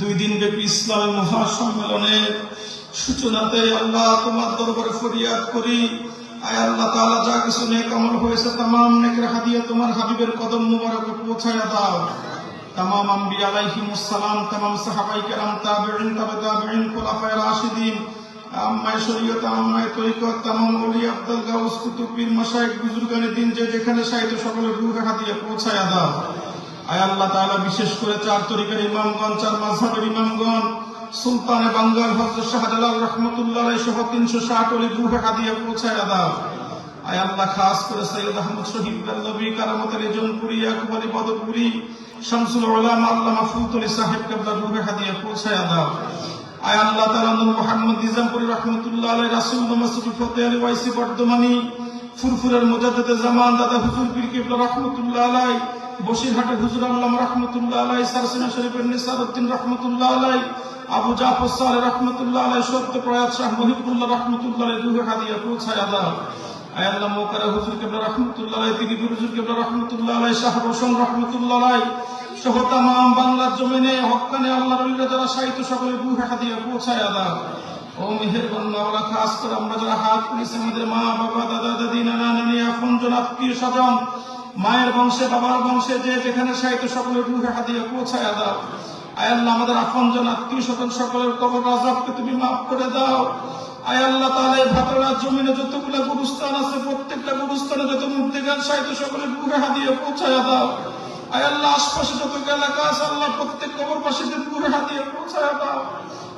দুই দিন ব্যাপী ইসলামী মহাসম্মেলনের সূচনাতে আল্লাহ তোমার দরবারে ফরিয়াদ করি। আয় আল্লাহ তাআলা, যা কিছু নেক আমল হয়েছে, তামাম নেকের হাদিয়া তোমার হাবিবের কদম মুবারকে পৌঁছায়া দাও। তামাম আম্বিয়া আলাইহিমুস সালাম তামাম সাহাবায়ে কেরাম, তাবিঈন, তাবে তাবিঈন, খুলাফায়ে রাশিদিন, আম্মায় শরীয়ত, আম্মায় তরিকত, তামাম ওলি আব্দুল গাউস কুতুব পীর মাশায়েখ দিন যে যেখানে সাহিত্য সকলের রূহে হাদিয়া পৌঁছায়া দাও। আয় আল্লাহ তাআলা বিশেষ করে চার তরিকার ইমামগণ, চার মাযহাবের ইমামগণ, সুলতানে বাঙ্গাল হযরত শাহজালাল রাহমাতুল্লাহ সহ 360 ওলি রূহে হাদিয়া পৌঁছায়া দাও। আয় আল্লাহ, খাস করে সৈয়দ আহমদ শহীদ বেল্লবী কারামতের জনপুরি ইয়াকুব বদরপুরি শামসুল উলামা আল্লামা ফুলতলি সাহেব কেবলা রূহে হাদিয়া পৌঁছায়া দাও। আয় আল্লাহ তাআলা নূর মুহাম্মদ নিজামপুরি রাহমাতুল্লাহ আলাইহি, রাসূল নমস্তুল ফতেহ আলী ওয়াইসি বর্ধমানী, ফুরফুরের মুজাদ্দিদে জামান দাদা হুজুর পীর কিবলা রাহমাতুল্লাহ আলাইহি বসিরহাটের হুজুর আল্লাহ রাহমাতুল্লাহ আলাইহি, সারসিনা শরীফের নিসারউদ্দিন রাহমাতুল্লাহ আলাইহি, আবু জাফর সালেহ রাহমাতুল্লাহ আলাইহি সত্য প্রয়াত শাহ মহিবুল্লাহ রাহমাতুল্লাহ রূহে হাদিয়া পৌঁছায়া আল্লাহ। মোকারা হুজুর কেবলা রাহমাতুল্লাহ আলাইহি তিনি হুজুর কেবলা রাহমাতুল্লাহ আলাইহি, শাহ রোশন রাহমাতুল্লাহ আলাইহি, সহ তামাম বাংলার জমিনে হক্কানে আল্লাহর ওলিরা যারা সাহিত্য সকলে রূহে হাদিয়া পৌঁছায়া দাও ও মেহেরবান মাওলা খাস করে আমরা যারা হাত তুলেছি, আমাদের মা বাবা দাদা দাদি নানা নানি আপনজন আত্মীয় স্বজন মায়ের বংশে, বাবার বংশে যে যেখানে সাহিত্য সকলের রূহে হাদিয়া পৌঁছায়া দাও। আয় আল্লাহ, আমাদের আপনজন আত্মীয় স্বজন সকলের কবর আজাবকে তুমি মাফ করে দাও। আয় আল্লাহ তাআলা, এই ভাতরার জমিনে যতগুলো গুরুস্থান আছে, প্রত্যেকটা গুরুস্থানে যত মূর্তিগান সাহিত্য সকলের রূহে হাদিয়া পৌঁছায়া দাও। আয় আল্লাহ, আশপাশে যত এলাকা আছে, আল্লাহ প্রত্যেক কবর কবরবাসীদের রূহে হাদিয়া পৌঁছায়া দাও।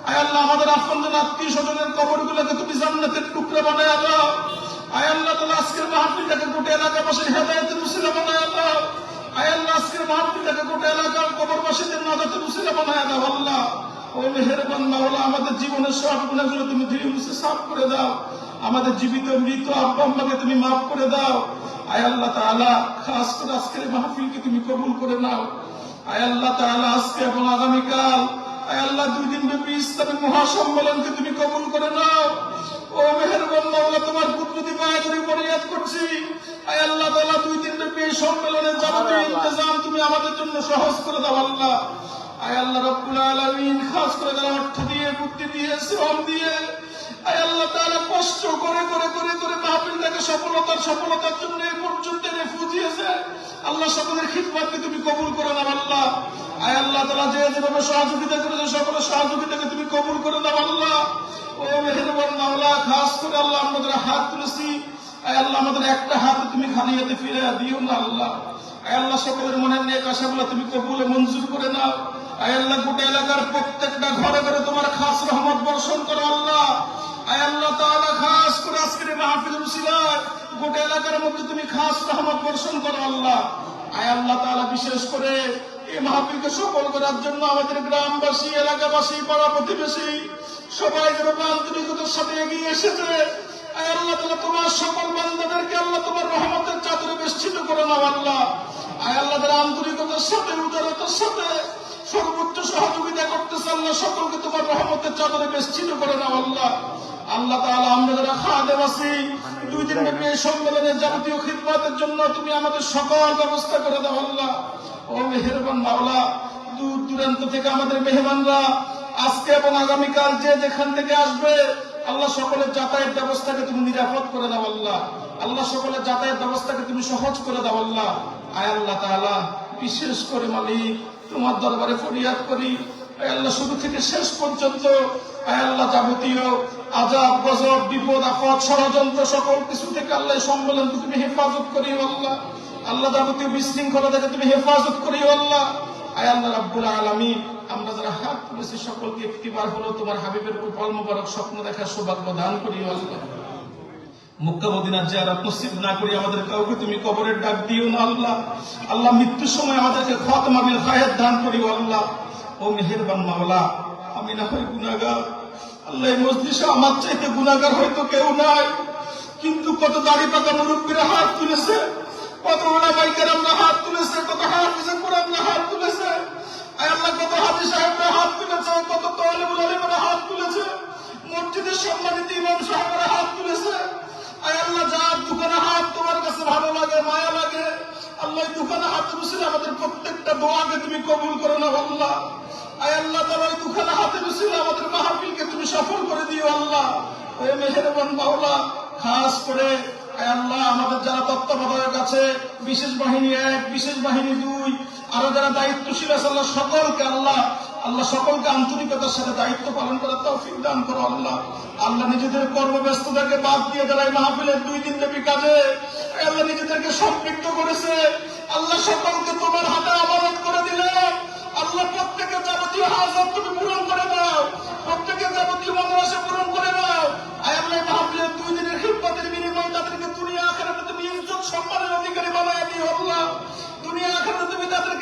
আয় আল্লাহ, আমাদের আপনজন আত্মীয় স্বজনের কবরগুলোকে তুমি জান্নাতের টুকরা বানায় দাও। আমাদের জীবনের তুমি সাফ করে দাও। আমাদের জীবিত মৃত আব্বা আম্মাকে তুমি মাফ করে দাও। আয় আল্লাহ তাআলা, খাস করে আজকের মাহফিলকে তুমি কবুল করে নাও। আয় আল্লাহ তাআলা, আজকে এবং আগামীকাল, আয় আল্লাহ দুই দিন ব্যাপী ইসলামী মহাসম্মেলনকে তুমি কবুল করে নাও। ও মেহেরবান মাওলা তোমার কুদরতি পায়ে ধরে ফরিয়াদ করছি। আয় আল্লাহ তাআলা দুই দিন ব্যাপী এই সম্মেলনের যাবতীয় ইন্তজাম তুমি আমাদের জন্য সহজ করে দাও আল্লাহ। আয় আল্লাহ রব্বুল আলামিন খাস করে যারা অর্থ দিয়ে বুদ্ধি দিয়ে শ্রম দিয়ে আয় আল্লাহ তাআলা কষ্ট করে করে করে করে মাহফিলটাকে সফলতার সফলতার জন্য এই পর্যন্ত এনে ফুজিয়েছে আল্লাহ সকলের খিদমতকে তুমি কবুল করে নাও আল্লাহ। আয় আল্লাহ তাআলা যে যেভাবে সহযোগিতা করেছে সকলের সহযোগিতাকে তুমি কবুল করে নাও আল্লাহ। মাওলা খাস করে আল্লাহ আমাদের হাত তুলেছি। আল্লাহ, আমাদের একটা হাত তুমি খালি ফিরে দিও না আল্লাহ। আল্লাহ, সকলের মনের নেক আশাগুলো তুমি কবুলে মঞ্জুর করে নাও। আল্লাহ, গোটা এলাকার প্রত্যেকটা ঘরে ঘরে তোমার খাস রহমত বর্ষণ করো আল্লাহ। আল্লাহ তাআলা, খাস করে আজকের মাহফিল গোটা এলাকার মধ্যে তুমি খাস রহমত বর্ষণ করো আল্লাহ। আয় বিশেষ করে এই মাহফিলকে সফল করার জন্য আমাদের গ্রামবাসী, এলাকাবাসী, পাড়া প্রতিবেশী সবাই যেন আন্তরিকতার সাথে এগিয়ে এসেছে। আল্লাহ তাআলা তোমার সকল বান্দাদেরকে আল্লাহ তোমার রহমতের চাদরে বেষ্টিত করে নাও আল্লাহ। আয় আল্লাহ তাআলা আন্তরিকতার সাথে, উদারতার সাথে সর্বোচ্চ সহযোগিতা করতেছে আল্লাহ, সকলকে তোমার রহমতের চাদরে বেষ্টিত করে নাও আল্লাহ। আল্লাহ তাআলা, আমরা যারা খাদেম আছি, দুই দিন ব্যাপী এই সম্মেলনের যাবতীয় খিদমতের জন্য তুমি আমাদের সকল ব্যবস্থা করে দাও আল্লাহ। ও মেহেরবান দূর দূরান্ত থেকে আমাদের মেহমানরা আজকে এবং আগামীকাল যে যেখান থেকে আসবে, আল্লাহ সকলের যাতায়াত ব্যবস্থাকে তুমি নিরাপদ করে দাও আল্লাহ। আল্লাহ সকলের যাতায়াত ব্যবস্থাকে তুমি সহজ করে দাও আল্লাহ। আয় আল্লাহ তাআলা, বিশেষ করে মালিক, তোমার দরবারে ফরিয়াদ করি। আল্লাহ, শুরু থেকে শেষ পর্যন্ত আল্লাহ যাবতীয় আজাব, গজব, বিপদ আপদ ষড়যন্ত্র সকল কিছু থেকে আল্লাহ সম্মেলন তুমি হেফাজত করিও আল্লাহ। আল্লাহ যাবতীয় বিশৃঙ্খলা থেকে তুমি হেফাজত করিও আল্লাহ। আয় আল্লাহ রাব্বুল আলামিন, আমরা যারা হাত তুলেছি সকলকে একটিবার হলো, তোমার হাবিবের কপাল মোবারক স্বপ্ন দেখার সৌভাগ্য দান করিও আল্লাহ। করি আমাদের কাউকে তুমি কবরের ডাক না আল্লাহ। আল্লাহ মৃত্যুর সময় আমাদেরকে দান আল্লাহ। আমি না হয় গুনাহগার। আল্লাহ আমার চাইতে গুনাহগার হয়তো কেউ নাই। কিন্তু কত দাড়ি পাকা মুরব্বীরা হাত তুলেছে। কত ওলামাই কেরামরা হাত তুলেছে, কত হাফিজে কোরআনরা হাত তুলেছে। আল্লাহ, কত হাফিজ সাহেবরা হাত তুলেছে, কত তালিবুল আলিমরা হাত তুলেছে। মসজিদের সম্মানিত ইমাম সাহেবরা হাত তুলেছে। আয় আল্লাহ, যার দোকানে হাত তোমার কাছে ভালো লাগে, মায়া লাগে, আল্লাহ দোকানে হাত তুলেছে আমাদের প্রত্যেকটা দোয়াকে তুমি কবুল করো না আল্লাহ। আয় আল্লাহ তাআলা এই তফসিল আমাদের মাহফিলকে তুমি সফল করে দিও আল্লাহ। মেহেরবান মাওলা, খাস করে আল্লাহ আমাদের যারা তত্ত্বাবধায়ক আছে, বিশেষ বাহিনী এক, বিশেষ বাহিনী দুই, আরও যারা দায়িত্বশীল আছে, আল্লাহ সকলকে আল্লাহ আল্লাহ সকলকে আন্তরিকতার সাথে দায়িত্ব পালন করার তৌফিক দান করো আল্লাহ। আল্লাহ নিজেদের কর্মব্যস্ততাকে বাদ দিয়ে মাহফিলের দুই দিন ব্যাপী কাজে। আল্লাহ নিজেদেরকে সম্পৃক্ত করেছে। আল্লাহ সকলকে তোমার হাতে আমানত করে দিলেন আল্লাহ প্রত্যেকের যাবতীয় হাজত তুমি পূরণ করে দাও। প্রত্যেকের যাবতীয় মনোবাসা পূরণ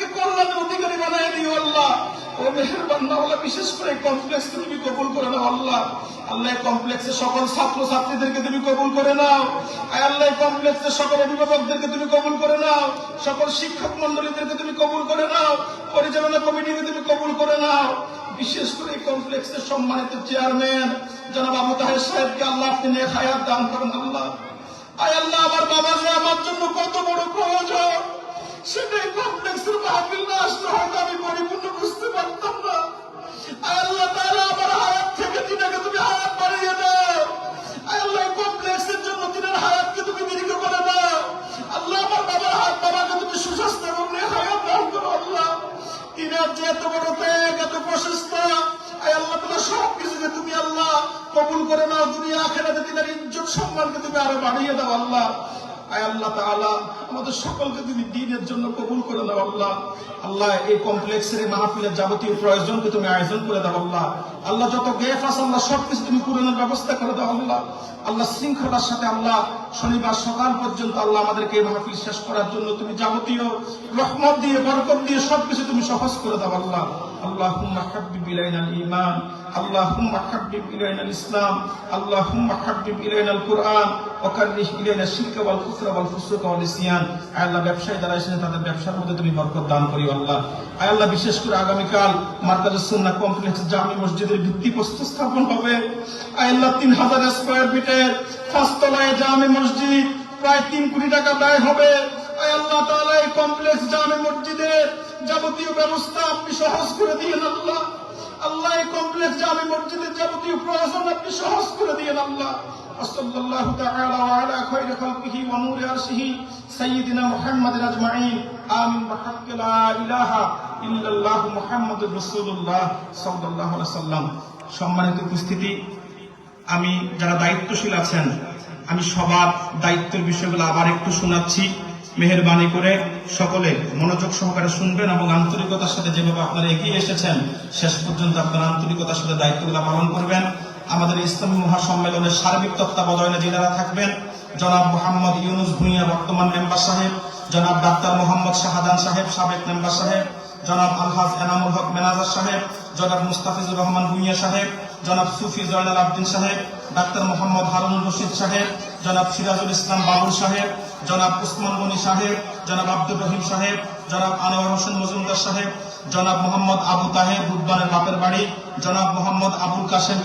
তাদেরকে কল্যাণের অধিকারী বানায় দিও আল্লাহ। ও মেহেরবান মাওলা বিশেষ করে কমপ্লেক্স তুমি কবুল করে নাও আল্লাহ। আল্লাহ কমপ্লেক্সের সকল ছাত্র ছাত্রীদেরকে তুমি কবুল করে নাও। আয় আল্লাহ কমপ্লেক্সের সকল অভিভাবকদেরকে তুমি কবুল করে নাও। সকল শিক্ষক মন্ডলীদেরকে তুমি কবুল করে নাও। পরিচালনা কমিটিকে তুমি কবুল করে নাও। বিশেষ করে কমপ্লেক্সের সম্মানিত চেয়ারম্যান জনাব আবু তাহের সাহেবকে আল্লাহ আপনি নেক হায়াত দান করেন আল্লাহ। আয় আল্লাহ, আমার বাবা যে আমার জন্য কত বড় প্রয়োজন। সেটাই কমপ্লেক্সের মাহফিল না আসলে হয়তো আমি পরিপূর্ণ বুঝতে পারতাম না। আল্লাহ তাআলা আমার হায়াত থেকে দিনাকে তুমি হায়াত বাড়িয়ে দাও। আল্লাহ কমপ্লেক্সের জন্য দিনের হায়াতকে তুমি দীর্ঘ করে দাও। আল্লাহ আমার বাবার হাত বাবাকে তুমি সুস্বাস্থ্য এবং হায়াত দান করো আল্লাহ। তিনার যে এত বড় ত্যাগ, এত প্রশস্ত আল্লাহ তোমার সব কিছুকে তুমি আল্লাহ কবুল করে নাও, দুনিয়া আখেরাতে তিনার ইজ্জত সম্মানকে তুমি আরও বাড়িয়ে দাও আল্লাহ। আয় আল্লাহ তাআলা আমাদের সকলকে তুমি দিনের জন্য কবুল করে দাও আল্লাহ। আল্লাহ, এই কমপ্লেক্সের মাহফিলের যাবতীয় প্রয়োজনকে তুমি আয়োজন করে দাও, আল্লাহ। আল্লাহ, যত গেফ আছে, আল্লাহ, সবকিছু তুমি পূরণের ব্যবস্থা করে দাও, আল্লাহ। আল্লাহ, শৃঙ্খলার সাথে, আল্লাহ শনিবার সকাল পর্যন্ত আল্লাহ আমাদেরকে এই মাহফিল শেষ করার জন্য তুমি যাবতীয় রহমত দিয়ে বরকত দিয়ে সবকিছু তুমি সহজ করে দাও আল্লাহ اللهم حبب إلينا الإيمان اللهم حبب إلينا الإسلام اللهم حبب إلينا القرآن وكره إلينا الشرك والكفر والفسوق والعصيان আয় আল্লাহ ব্যবসায়ী যারা এসেছেন তাদের ব্যবসার মধ্যে তুমি বরকত দান করিও আল্লাহ আয় আল্লাহ বিশেষ করে আগামীকাল মার্কাজুস সুন্নাহ কমপ্লেক্স জামি মসজিদের ভিত্তি প্রস্তুত স্থাপন হবে আয় আল্লাহ তিন হাজার স্কোয়ার ফিটের পাঁচতলায় জামি মসজিদ প্রায় তিন কোটি টাকা ব্যয় হবে আয় আল্লাহ তাআলা এই কমপ্লেক্স জামে মসজিদের যাবতীয় ব্যবস্থা আপনি সহজ করে দিয়েন আল্লাহ আল্লাহ এই কমপ্লেক্স জামে মসজিদের যাবতীয় প্রয়োজন আপনি সহজ করে দিয়েন আল্লাহ وصلى الله تعالى وعلى خير خلقه ونور عرشه سيدنا محمد اجمعين امين بحق لا اله الا الله محمد رسول الله صلى الله عليه وسلم সম্মানিত উপস্থিতি আমি যারা দায়িত্বশীল আছেন, আমি সবার দায়িত্বের বিষয়গুলো আবার একটু শোনাচ্ছি। মেহরবানি করে সকলে মনোযোগ সহকারে শুনবেন এবং আন্তরিকতার সাথে যেভাবে আপনারা এগিয়ে এসেছেন, শেষ পর্যন্ত আপনারা আন্তরিকতার সাথে দায়িত্বগুলো পালন করবেন। আমাদের ইসলামী মহাসম্মেলনের সার্বিক তত্ত্বাবধানে যিনারা থাকবেন, জনাব মোহাম্মদ ইউনুস ভুঁইয়া, বর্তমান মেম্বার সাহেব, জনাব ডাক্তার মোহাম্মদ শাহাদান সাহেব, সাবেক মেম্বার সাহেব, জনাব আলহাজ এনামুল হক মেনাজার সাহেব, জনাব মুস্তাফিজুর রহমান ভুঁইয়া সাহেব জনাব সুফি জয়নাল আবদিন সাহেব, ডাক্তার মোহাম্মদ হারুনুর রশিদ সাহেব, জনাব সিরাজুল ইসলাম বাবুল সাহেব, জনাব উসমান গনি সাহেব, জনাব আব্দুর রহিম সাহেব, জনাব আনোয়ার হোসেন মজুমদার সাহেব, জনাব মোহাম্মদ আবু তাহেব বুধবারের বাপের বাড়ি, জনাব মোহাম্মদ আবুল কাসেম